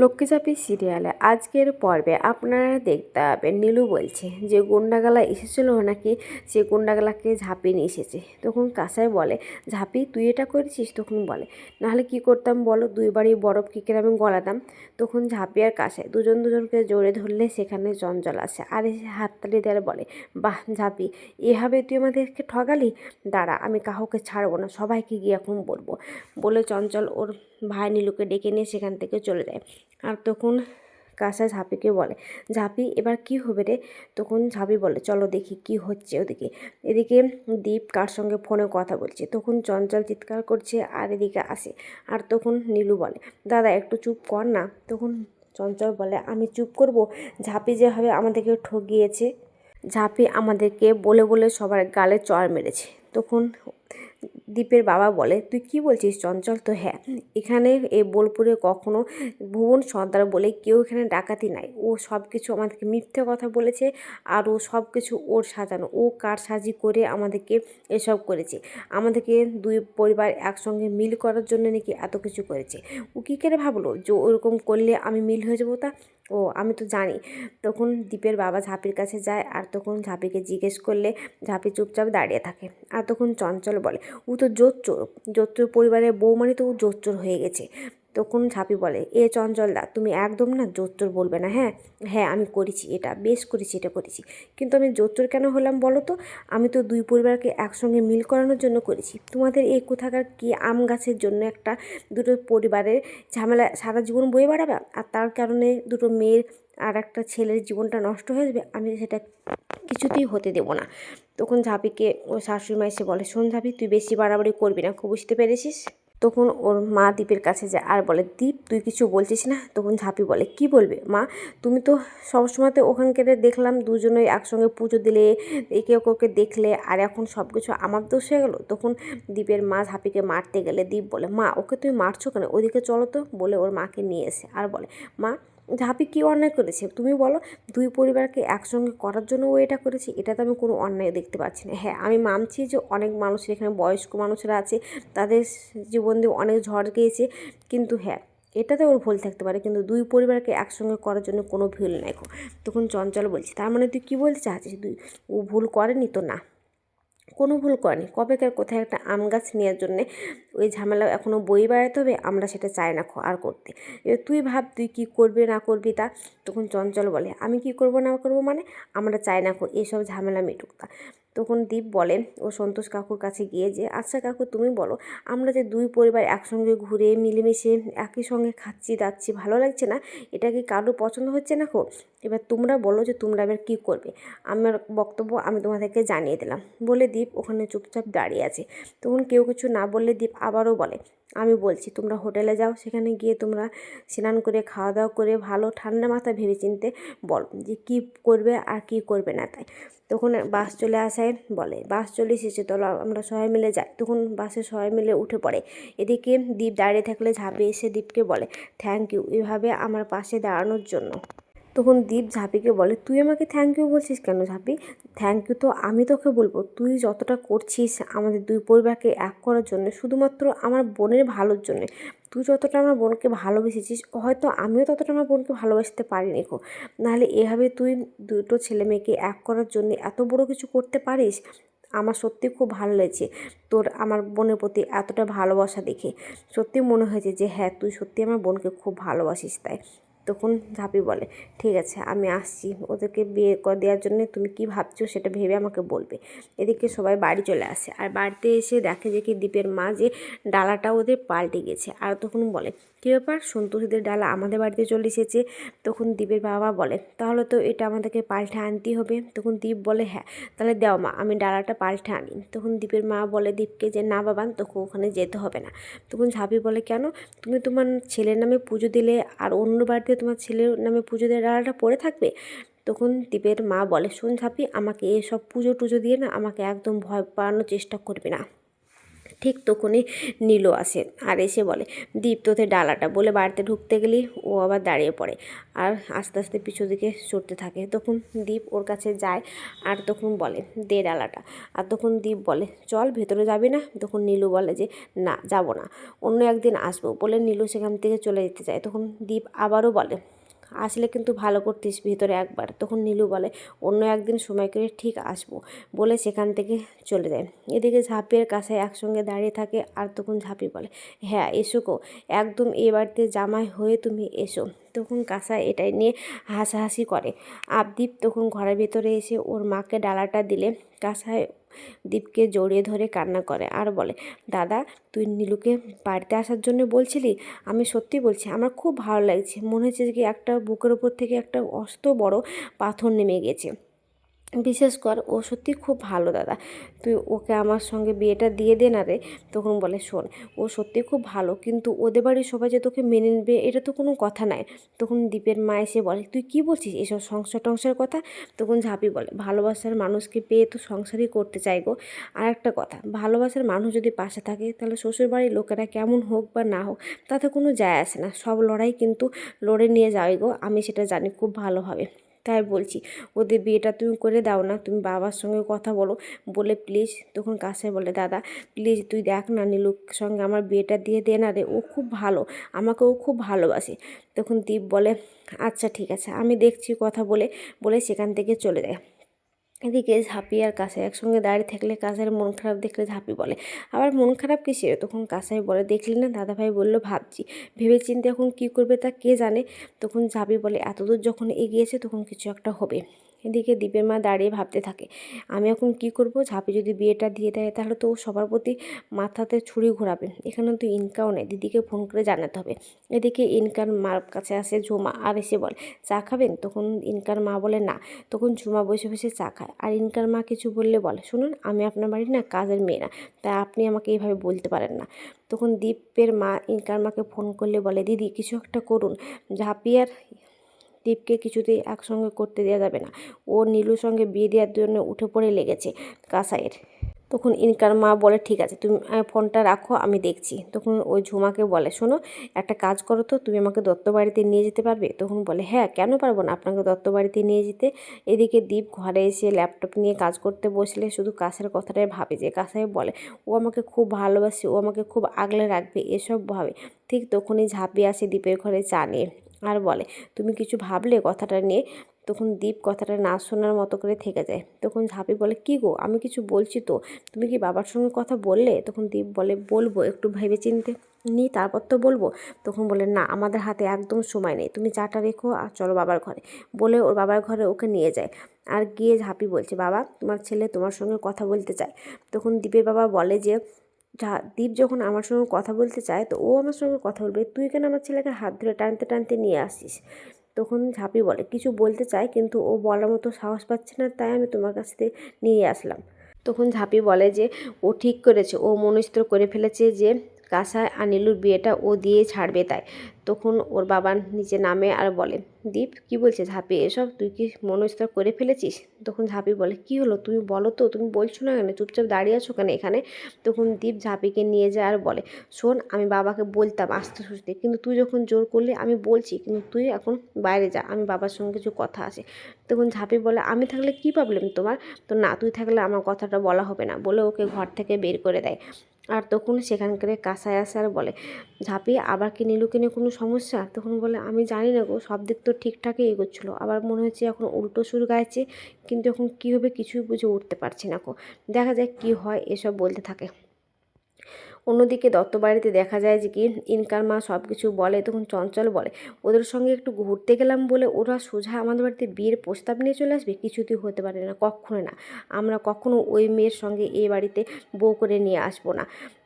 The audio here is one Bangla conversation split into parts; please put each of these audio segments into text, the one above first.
লক্ষ্মীচাপি সিরিয়ালে আজকের পর্বে আপনারা দেখতে পাবেন, নীলু বলছে যে গুন্ডাগালা এসেছিল নাকি সে গুন্ডাগালাকে ঝাঁপিয়ে নিয়ে এসেছে। তখন কাসাই বলে, ঝাঁপি, তুই এটা করেছিস? তখন বলে, নাহলে কি করতাম বলো? দুইবারই বরফ কি করে আমি গলাতাম। তখন ঝাঁপি আর কাসাই দুজন দুজনকে জোরে ধরলে সেখানে চঞ্চল আসে। আর এসে হাততালি দেওয়ার বলে, বাহ, ঝাঁপি, এভাবে তুই আমাদেরকে ঠগালি? দাঁড়া, আমি কাহকে ছাড়বো না, সবাইকে গিয়ে এখন বলব। বলে চঞ্চল ওর ভাই নীলুকে ডেকে নিয়ে সেখান থেকে চলে যায়। আর তখন কাঁসা ঝাঁপিকে বলে, ঝাঁপি? এবার কি হবে রে? তখন ঝাঁপি বলে, চলো দেখি কি হচ্ছে ওদিকে। এদিকে দীপ কার সঙ্গে ফোনে কথা বলছে। তখন চঞ্চল চিৎকার করছে, আর এদিকে আসে। আর তখন নীলু বলে, দাদা, একটু চুপ কর না। তখন চঞ্চল বলে, আমি চুপ করব? ঝাঁপি যেভাবে আমাদেরকে ঠকিয়েছে ঝাঁপি আমাদেরকে বলে বলে সবার গালে চড় মেরেছে। তখন দীপের বাবা বলে, তুই কি বলছিস? চঞ্চল তো হ্যাঁ। এখানে এ বোলপুরে কখনো ভুবন সর্দার বলে কেউ এখানে ডাকাতি নাই। ও সব কিছু আমাদেরকে মিথ্যে কথা বলেছে আর ও সব কিছু ওর সাজানো। ও কার সাজি করে আমাদেরকে এসব করেছে? আমাদেরকে দুই পরিবার একসঙ্গে মিল করার জন্য নাকি এত কিছু করেছে? ও কী করে ভাবলো যে ওরকম করলে আমি মিল হয়ে যাব তা? ও, আমি তো জানি। তখন দীপের বাবা ঝাঁপির কাছে যায় আর তখন ঝাঁপিকে জিজ্ঞেস করলে ঝাঁপি চুপচাপ দাঁড়িয়ে থাকে। আর তখন চঞ্চল বলে, ও তো জোচ্চোর জোচ্চোর পরিবারের বউ মানে তো ও জোচ্চোর হয়ে গেছে। তখন ঝাঁপি বলে, এ চঞ্চলদা, তুমি একদম না জোচ্চোর বলবে না হ্যাঁ? হ্যাঁ আমি করেছি এটা, বেশ করেছি, এটা করেছি। কিন্তু আমি জোচ্চোর কেন হলাম বলো তো? আমি তো দুই পরিবারকে একসঙ্গে মিল করানোর জন্য করেছি। তোমাদের এই কোথাকার কি আম গাছের জন্য একটা দুটো পরিবারের ঝামেলা সারা জীবন বয়ে বেড়াবে? আর তার কারণে দুটো মেয়ের আর একটা ছেলের জীবনটা নষ্ট হয়ে যাবে? আমি সেটা কিছুতেই হতে দেবো না। তখন ঝাঁপিকে ওর শাশুড়ি মা এসে বলে, শোন ঝাঁপি, তুই বেশি বাড়াবাড়ি করবি না, খুব বুঝতে পেরেছিস? তখন ওর মা দীপের কাছে যায় আর বলে, দীপ, তুই কিছু বলছিস না? তখন ঝাঁপি বলে, কি বলবে? মা, তুমি তো সবসময়তে ওখানকার দেখলাম, দুজনেই একসঙ্গে পুজো দিলে, একে ওকে দেখলে, আর এখন সব কিছু আমার দোষ হয়ে গেলো? তখন দীপের মা ঝাঁপিকে মারতে গেলে দীপ বলে, মা, ওকে তুমি মারছো কেন? ওদিকে চলো তো, বলে ওর মাকে নিয়ে এসে আর বলে, মা ঝাঁপি কী অন্যায় করেছে? তুমি বলো, দুই পরিবারকে একসঙ্গে করার জন্য ও এটা করেছে, এটা তো আমি কোনো অন্যায় দেখতে পাচ্ছি না। হ্যাঁ আমি মানছি যে অনেক মানুষের এখানে বয়স্ক মানুষরা আছে, তাদের জীবন দিয়ে অনেক ঝড় গিয়েছে, কিন্তু হ্যাঁ এটাতে ওর ভুল থাকতে পারে, কিন্তু দুই পরিবারকে একসঙ্গে করার জন্য কোনো ভুল নাই তখন চঞ্চল বলছি, তার মানে তুই কী বলতে চাচ্ছিস? তুই, ও ভুল করেনি তো না। কোনো ভুল করেনি। কবে কার কোথায় একটা আম গাছ নেওয়ার জন্যে ওই ঝামেলা এখনও বই বেড়াতে হবে, আমরা সেটা চাই না আর করতে। এবার তুই ভাব, তুই কী করবি, না করবি তা। তখন চঞ্চল বলে, আমি কি করব, না করব মানে আমরা চাই না খো, এসব ঝামেলা মিটুক তা। তখন দীপ বলে, ও সন্তোষ কাকুর কাছে গিয়ে যে আচ্ছা কাকু, তুমি বলো, আমরা যে দুই পরিবার একসঙ্গে ঘুরে মিলেমিশে একই সঙ্গে খাচ্ছি, দাচ্ছি, ভালো লাগছে না? এটা কি কারও পছন্দ হচ্ছে না খো এবার তোমরা বলো যে তোমরা এবার কী করবে? আমার বক্তব্য আমি তোমাদেরকে জানিয়ে দিলাম। বলে দীপ ওখানে চুপচাপ দাঁড়িয়ে আছে। তখন কেউ কিছু না বললে দীপ আবারও বলে আমি বলছি, তোমরা হোটেলে যাও, সেখানে গিয়ে তোমরা স্নান করে খাওয়া দাওয়া করে, ভালো ঠান্ডা মাথায় ভেবে চিনতে বলো যে কী করবে আর কী করবে না তাই। তখন বাস চলে আসায় বলে, বাস চলে এসেছে চলো আমরা সবাই মিলে যাই। তখন বাসে সবাই মিলে উঠে পড়ে। এদিকে দীপ দাঁড়িয়ে থাকলে ঝাঁপে এসে দীপকে বলে থ্যাংক ইউ এভাবে আমার পাশে দাঁড়ানোর জন্য। তখন দীপ ঝাঁপিকে বলে, তুই আমাকে থ্যাংক ইউ বলছিস কেন ঝাঁপি? থ্যাংক ইউ তো আমি তোকে বলব। তুই যতটা করছিস আমাদের দুই পরিবারকে এক করার জন্য, শুধুমাত্র আমার বোনের ভালোর জন্যে, তুই যতটা আমার বোনকে ভালোবেসেছিস, হয়তো আমিও ততটা আমার বোনকে ভালোবাসতে পারিনি গো। নাহলে এভাবে তুই দুটো ছেলে মেয়েকে এক করার জন্য এত বড় কিছু করতে পারিস? আমার সত্যি খুব ভালো লেগেছে তোর আমার বোনের প্রতি এতটা ভালোবাসা দেখে। সত্যি মনে হয়েছে যে হ্যাঁ তুই সত্যি আমার বোনকে খুব ভালোবাসিস তাই। তখন ঝাঁপি বলে, ঠিক আছে, আমি আসছি। ওদেরকে বিয়ে করে দেওয়ার জন্য তুমি কি ভাবছ সেটা ভেবে আমাকে বলবে। এদিকে সবাই বাড়ি চলে আসে। আর বাড়িতে এসে দেখে যে কি দ্বীপের মা যে ডালাটা ওদের পাল্টে গেছে। আর তখন বলে, কী ব্যাপার? সন্তোষীদের ডালা আমাদের বাড়িতে চলে এসেছে? তখন দ্বীপের বাবা বলে, তাহলে তো এটা আমাদেরকে পাল্টে আনতেই হবে। তখন দ্বীপ বলে হ্যাঁ তাহলে দাও মা, আমি ডালাটা পাল্টে আনি। তখন দ্বীপের মা বলে দ্বীপকে যে, না বাবা তোকে ওখানে যেতে হবে না। তখন ঝাঁপি বলে, কেন? তুমি তোমার ছেলের নামে পুজো দিলে আর অন্য বাড়িতে তোমার ছেলের নামে পুজো দেওয়ার ডালাটা পড়ে থাকবে, তখন দ্বীপের মা বলে, শোন ঝাঁপি, আমাকে এসব পুজো টুজো দিয়ে না আমাকে একদম ভয় পাওয়ানোর চেষ্টা করবে না। ঠিক তখনই নীলু আসে আর এসে বলে, দীপ, তোদের ডালাটা বলে বাড়িতে ঢুকতে গেলেই ও আবার দাঁড়িয়ে পড়ে আর আস্তে আস্তে পিছু দিকে চড়তে থাকে। তখন দীপ ওর কাছে যায় আর তখন বলে, দে ডালাটা। আর তখন দীপ বলে, চল, ভেতরে যাবি না? তখন নীলু বলে যে, না, যাব না। অন্য একদিন আসব বলে নীলু সেখান থেকে চলে যেতে চায় তখন দীপ আবারও বলে আসলে কিন্তু ভালো করতিস ভিতরে একবার। তখন নীলু বলে, অন্য একদিন সময় করে ঠিক আসব বলে সেখান থেকে চলে যায়। এদিকে ঝাঁপির কাছে একসঙ্গে দাঁড়িয়ে থাকে আর তখন ঝাঁপি বলে হ্যাঁ এসো কো একদম এ বাড়িতে জামাই হয়ে তুমি এসো। তখন কাঁসা এটাই নিয়ে হাসাহাসি করে। আবদীপ তখন ঘরের ভেতরে এসে ওর মাকে ডালাটা দিলে কাঁসায় দীপকে জড়িয়ে ধরে কান্না করে আর বলে, দাদা, তুই নীলুকে বাড়িতে আসার জন্য বলছিলি? আমি সত্যি বলছি, আমার খুব ভালো লাগছে। মনে হচ্ছে যে একটা বুকের ওপর থেকে একটা অস্ত বড় পাথর নেমে গেছে। বিশেষ কর, ও সত্যি খুব ভালো দাদা। তুই ওকে আমার সঙ্গে বিয়েটা দিয়ে দে না রে, তখন বলে, শোন, ও সত্যি খুব ভালো, কিন্তু ওদের বাড়ির সবাই যে তোকে মেনে নেবে, এটা তো কোনো কথা নাই। তখন দীপের মা এসে বলে, তুই কি বলছিস এসব সংসার টংসার কথা? তখন ঝাঁপি বলে, ভালোবাসার মানুষকে পেয়ে তো সংসারই করতে চাই গো। আর একটা কথা, ভালোবাসার মানুষ যদি পাশে থাকে, তাহলে শ্বশুরবাড়ির লোকেরা কেমন হোক বা না হোক, তাতে কোনো যায় আসে না। সব লড়াই কিন্তু লড়ে নিয়ে যাই গো, আমি সেটা জানি খুব ভালোভাবে তাই বলছি, ওদের বিয়েটা তুমি করে দাও না, তুমি বাবার সঙ্গে কথা বলো। বলে প্লিজ তখন কাছে বলে, দাদা, প্লিজ তুই দেখ না নীলুর সঙ্গে আমার বিয়েটা দিয়ে দে না রে, ও খুব ভালো, আমাকে ও খুব ভালোবাসে। তখন দীপ বলে আচ্ছা ঠিক আছে, আমি দেখছি কথা বলে বলে সেখান থেকে চলে যায়। এদিকে ঝাঁপি আর কাঁসাই একসঙ্গে দাঁড়িয়ে থাকলে কাঁসাইয়ের মন খারাপ দেখলে ঝাঁপি বলে, আবার মন খারাপ কিসের? তখন কাঁসাই বলে, দেখলি না? দাদাভাই বলল, ভাবছি। ভেবে চিন্তে এখন কী করবে তা কে জানে? তখন ঝাঁপি বলে, এতদূর যখন এগিয়েছে তখন কিছু একটা হবে। এদিকে দীপের মা দাঁড়িয়ে ভাবতে থাকে, আমি এখন কি করব? ঝাঁপি যদি বিয়েটা দিয়ে দেয়, তাহলে তো সবার প্রতি মাথাতে ছুরি ঘোরাবে। এখানে তো ইনকাও নেই। দিদিকে ফোন করে জানাতে হবে। এদিকে ইনকার মার কাছে আসে ঝুমা আর এসে বলে, চা খাবেন? তখন ইনকার মা বলে, না। তখন ঝুমা বসে বসে চা খায়। আর ইনকার মা কিছু বললে বলে, শুনুন, আমি আপনার বাড়ি না কাজের মেয়ে না তাই আপনি আমাকে এইভাবে বলতে পারেন না। তখন দীপের মা ইনকার মাকে ফোন করলে বলে, দিদি, কিছু একটা করুন। ঝাঁপি আর দীপকে কিছুতেই একসঙ্গে করতে দেওয়া যাবে না। ও নীলুর সঙ্গে বিয়ে দেওয়ার জন্য উঠে পড়ে লেগেছে কাসাইয়ের। তখন ইনকার মা বলে, ঠিক আছে, তুমি ফোনটা রাখো, আমি দেখছি। তখন ওই ঝুমাকে বলে, শোনো, একটা কাজ করো তো, তুমি আমাকে দত্ত বাড়িতে নিয়ে যেতে পারবে? তখন বলে হ্যাঁ কেন পারব না আপনাকে দত্ত বাড়িতে নিয়ে যেতে? এদিকে দীপ ঘরে এসে ল্যাপটপ নিয়ে কাজ করতে বসলে শুধু কাছের কথাটাই ভাবে যে কাছাই বলে, ও আমাকে খুব ভালোবাসে, ও আমাকে খুব আগলে রাখবে, এসব ভাবে। ঠিক তখনই ঝাঁপিয়ে আসে দীপের ঘরে চা নিয়ে। আর বলে, তুমি কিছু ভাবলে কথাটা নিয়ে? তখন দীপ কথাটা না শোনার মতো করে থেকে যায়। তখন ঝাঁপি বলে, কি গো, আমি কিছু বলছি তো। তুমি কি বাবার সঙ্গে কথা বললে? তখন দীপ বলে, বলব, একটু ভেবে চিনতে নিই তারপর তো বলব? তখন বলে, না, আমাদের হাতে একদম সময় নেই। তুমি চাটা রেখো আর চলো বাবার ঘরে। বলে ওর বাবার ঘরে ওকে নিয়ে যায়। আর গিয়ে ঝাঁপি বলছে, বাবা, তোমার ছেলে তোমার সঙ্গে কথা বলতে চায়। তখন দীপের বাবা বলে যে যা দীপ যখন আমার সঙ্গে কথা বলতে চায়, তো ও আমার সঙ্গে কথা বলবে, তুই কেন আমার ছেলেকে হাত ধরে টানতে টানতে নিয়ে আসিস? তখন ঝাঁপি বলে, কিছু বলতে চায়, কিন্তু ও বলার মতো সাহস পাচ্ছে না, তাই আমি তোমার কাছ থেকে নিয়ে আসলাম। তখন ঝাঁপি বলে যে, ও ঠিক করেছে, ও মনস্থ করে ফেলেছে যে কাঁসায় আনিলুর বিয়েটা ও দিয়ে ছাড়বে তাই। তখন ওর বাবা নিচে নামে আর বলে, দীপ, কি বলছে ঝাঁপি? এসব তুই কি মনস্থ করে ফেলেছিস? তখন ঝাঁপি বলে, কি হলো? তুমি বলো তো, তুমি বলছো না কেন? চুপচাপ দাঁড়িয়ে আছো কেন এখানে? তখন দীপ ঝাঁপিকে নিয়ে যায় আর বলে, শোন, আমি বাবাকে বলতাম আসতে সুস্থে, কিন্তু তুই যখন জোর করলি, আমি বলছি, কিন্তু তুই এখন বাইরে যা, আমি বাবার সঙ্গে কিছু কথা আছে। তখন ঝাঁপি বলে, আমি থাকলে কি প্রবলেম তোমার? তো, না, তুই থাকলে আমার কথাটা বলা হবে না। বলে ওকে ঘর থেকে বের করে দেয়। আর তখন সেখানকার কাঁসায় আসে আর বলে ঝাঁপিয়ে আবার কি নীলুকে নিয়ে কোনো সমস্যা? তখন বলে, আমি জানি না গো, সব দিক তো ঠিকঠাকই এগোচ্ছিলো। আবার মনে হচ্ছে এখন উল্টো সুর গাইছে, কিন্তু এখন কী হবে কিছুই বুঝে উঠতে পারছি না গো। দেখা যায় কি হয়, এসব বলতে থাকে। অন্যদিকে দত্ত বাড়িতে দেখা যায় যে কি, ইনকার মা সব কিছু বলে, তখন চঞ্চল বলে, ওদের সঙ্গে একটু ঘুরতে গেলাম বলে ওরা সোজা আমাদের বাড়িতে বিয়ের প্রস্তাব নিয়ে চলে আসবে? কিছুতেই হতে পারে না কখনো না। আমরা কখনো ওই মেয়ের সঙ্গে এই বাড়িতে বউ করে নিয়ে আসব না।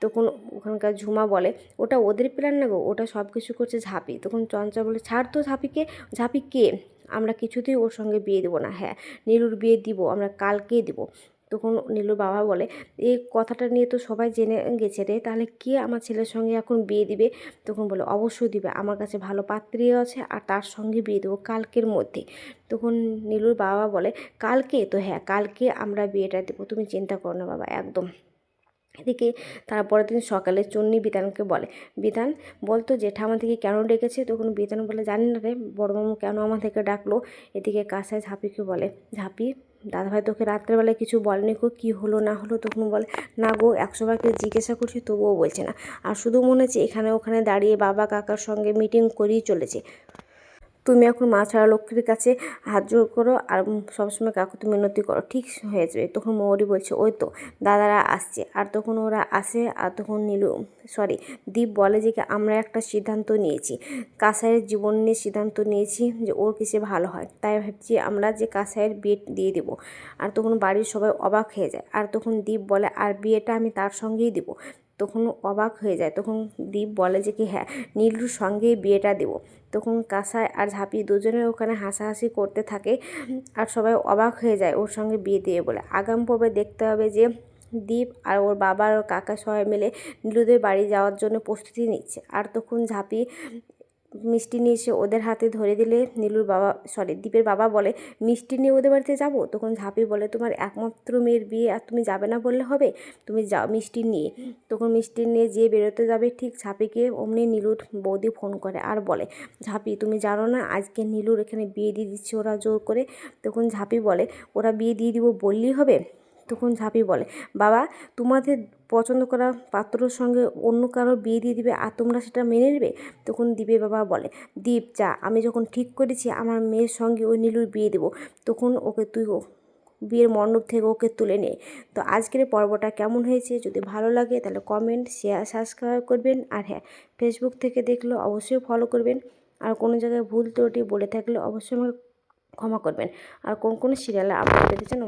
তখন ওখানকার ঝুমা বলে, ওটা ওদের প্ল্যান না গো, ওটা সব কিছু করছে ঝাঁপি। তখন চঞ্চল বলে, ছাড় তো ঝাঁপিকে, ঝাঁপি কে? আমরা কিছুতেই ওর সঙ্গে বিয়ে দেবো না। হ্যাঁ নীলুর বিয়ে দিব, আমরা কালকে দিব। তখন নীলুর বাবা বলে এই কথাটা নিয়ে তো সবাই জেনে গেছে রে, তাহলে কে আমার ছেলের সঙ্গে এখন বিয়ে দিবে? তখন বলে, অবশ্যই দিবে, আমার কাছে ভালো পাত্রীও আছে আর তার সঙ্গে বিয়ে দেবো কালকের মধ্যে। তখন নীলুর বাবা বলে, কালকে? তো হ্যাঁ কালকে আমরা বিয়েটা দেবো, তুমি চিন্তা করো না বাবা, একদম। এদিকে তারপরের দিন সকালে চন্নি বিধানকে বলে, বিধান, বলতো জেঠা আমাদেরকে কেন ডেকেছে? তখন বিধান বলে, জানি না রে বড়মামু কেন আমাদেরকে ডাকলো? এদিকে কাসায় ঝাঁপিকে বলে, ঝাঁপি? দাদাভাই তোকে রাত্রেবেলায় কিছু বলেনি গো, কী হলো না হলো? তখন বলে, না গো একশো বারকে জিজ্ঞাসা করছি, তবুও বলছে না। আর শুধু মনে হচ্ছে এখানে ওখানে দাঁড়িয়ে বাবা কাকার সঙ্গে মিটিং করেই চলেছে। তুমি এখন মা ছাড়া লক্ষ্মীর কাছে হাত জোর করো আর সবসময় কাকু তুমি মিনতি করো। ঠিক হয়ে যাবে। তখন মৌরি বলছে, ওই তো, দাদারা আসছে। আর তখন ওরা আসে আর তখন নীলু, সরি, দীপ বলে যে কি, আমরা একটা সিদ্ধান্ত নিয়েছি। কাসাইয়ের জীবন নিয়ে সিদ্ধান্ত নিয়েছি যে ওর কিসে ভালো হয়। তাই ভাবছি আমরা যে কাসাইয়ের বিয়ে দিয়ে দেবো। আর তখন বাড়ির সবাই অবাক হয়ে যায়। আর তখন দীপ বলে, আর বিয়েটা আমি তার সঙ্গেই দেবো। তখন অবাক হয়ে যায়। তখন দীপ বলে যে কি হ্যাঁ নীলুর সঙ্গেই বিয়েটা দেবো। তখন কাঁসায় আর ঝাঁপি দুজনে ওখানে হাসাহাসি করতে থাকে আর সবাই অবাক হয়ে যায় ওর সঙ্গে বিয়ে দিয়ে বলে। আগাম পর্বে দেখতে হবে যে দীপ আর ওর বাবা আর কাকা সবাই মিলে নীলুদের বাড়ি যাওয়ার জন্য প্রস্তুতি নিচ্ছে। আর তখন ঝাঁপি মিষ্টি নিয়ে এসে ওদের হাতে ধরে দিলে নীলুর বাবা সরি দীপের বাবা বলে, মিষ্টি নিয়ে ওদের বাড়িতে যাব? তখন ঝাঁপি বলে, তোমার একমাত্র মেয়ের বিয়ে আর তুমি যাবে না বললে হবে? তুমি যাও, মিষ্টি নিয়ে। তখন মিষ্টি নিয়ে যে বেরোতে যাবে ঠিক ঝাঁপিকে, অমনি নীলুর বৌদি ফোন করে আর বলে, ঝাঁপি, তুমি জানো না, আজকে নীলুর এখানে বিয়ে দিয়ে দিচ্ছে ওরা জোর করে? তখন ঝাঁপি বলে, ওরা বিয়ে দিয়ে দিব বললেই হবে? তখন ঝাঁপি বলে বাবা, তোমাদের পছন্দ করা পাত্রর সঙ্গে অন্য কারও বিয়ে দিয়ে দিবে আর তোমরা সেটা মেনে নেবে? তখন দীপের বাবা বলে, দীপ, যা, আমি যখন ঠিক করেছি আমার মেয়ের সঙ্গে ওই নীলুর বিয়ে দেবো। তখন ওকে তুই ও- বিয়ের মণ্ডপ থেকে ওকে তুলে নে। তো আজকের পর্বটা কেমন হয়েছে যদি ভালো লাগে তাহলে কমেন্ট শেয়ার সাবস্ক্রাইব করবেন। আর হ্যাঁ ফেসবুক থেকে দেখলে অবশ্যই ফলো করবেন। আর কোনো জায়গায় ভুল ত্রুটি বলে থাকলে অবশ্যই আমাকে ক্ষমা করবেন। আর কোন কোন সিরিয়ালে আপলোড দিতে চান